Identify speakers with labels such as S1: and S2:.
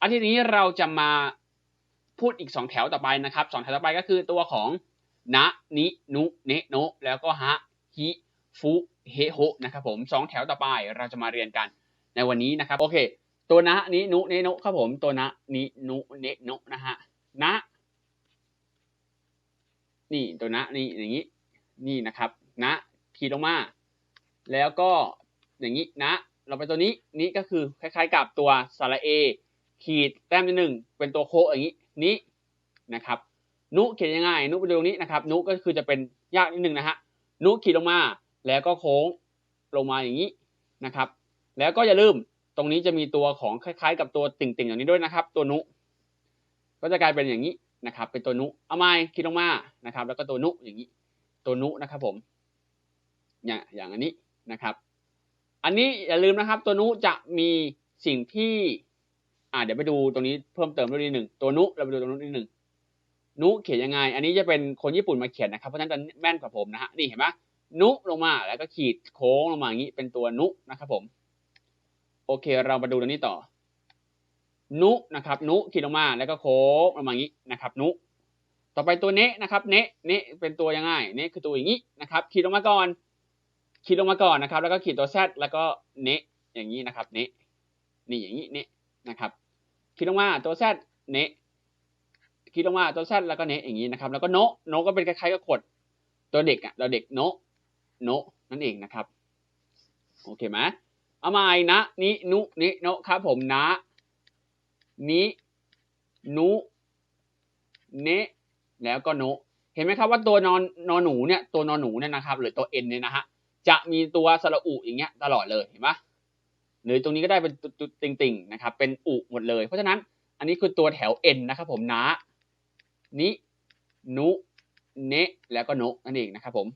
S1: อันทีนี้เราจะมาพูดอีกสองแถวต่อไปนะครับสองแถวต่อไปก็คือตัวของนะนินุเนโนแล้วก็ฮะฮิฟุเฮโฮนะครับผมสองแถวต่อไปเราจะมาเรียนกันในวันนี้นะครับโอเค ตัวนะนินุเนโนครับผมตัวนะนินุเนโนนะฮะนะนี่ตัวนะนี่อย่างนี้นี่นะครับนะขีดลงมา แล้วก็อย่างนี้นะ เราไปตัวนี้นี่ก็คือคล้ายๆกับตัวสระเอ ขีดแต้มที่หนึ่งเป็นตัวโคอย่างนี้นี้นะครับนุเขียนยังไงนุไปดูตรงนี้นะครับนุก็คือจะเป็นยากนิดนึงนะฮะนุขีดลงมาแล้วก็โค้งลงมาอย่างนี้นะครับ แล้วก็อย่าลืมตรงนี้จะมีตัวของคล้ายๆ กับตัวติ่งๆอย่างนี้ด้วยนะครับ ตัวนุก็จะกลายเป็นอย่างนี้นะครับ เป็นตัวนุเอาไม้ขีดลงมานะครับ แล้วก็ตัวนุอย่างนี้ ตัวนุนะครับผมอย่างอย่างอันนี้นะครับ อันนี้อย่าลืมนะครับ ตัวนุจะมีสิ่งที่ อ่าเดี๋ยวไปดูตรงนี้เพิ่มเติมด้วยนิดหนึ่งตัวนุเราไปดูตรงนู้นนิดหนึ่งนุเขียนยังไง อันนี้จะเป็นคนญี่ปุ่นมาเขียนนะครับเพราะฉะนั้นจะแม่นกว่าผมนะฮะนี่เห็นไหมนุลงมาแล้วก็ขีดโค้งลงมาอย่างนี้เป็นตัวนุนะครับผมโอเคเรามาดูตัวนี้ต่อ นุนะครับนุขีดลงมาแล้วก็โค้งลงมาอย่างนี้นะครับ นุ ต่อไปตัวเนะนะครับเนะเนะเป็นตัวยังไงเนะคือตัวอย่างนี้นะครับ ขีดลงมาก่อนขีดลงมาก่อนนะครับ แล้วก็ขีดตัวแซดแล้วก็เนะอย่างนี้นะครับเนะนี่อย่างนี้เนะ นะครับขีดลงมาตัวแซดเนะขีดลงมาตัวแซดแล้วก็เนะอย่างนี้นะครับ แล้วก็โนะโนะก็เป็นคล้ายๆกับขดตัวเด็กอะเราเด็กโนะโนะนั่นเองนะครับโอเคไหมเอาใหม่นะนินุนิโนะครับผมนะนินุเนะแล้วก็โนะเห็นไหมครับว่าตัวนอนนอนหนูเนี่ยตัวนอนหนูเนี่ยนะครับ หรือตัวเอ็นเนี่ยนะฮะจะมีตัวสระอุอย่างเงี้ยตลอดเลยเห็นไหม หรือตรงนี้ก็ได้เป็นตุดๆติ่งๆนะครับเป็นอุหมดเลย เพราะฉะนั้นอันนี้คือตัวแถว n นะครับผมนะนินุเนะแล้วก็โนะนั่นเองนะครับผม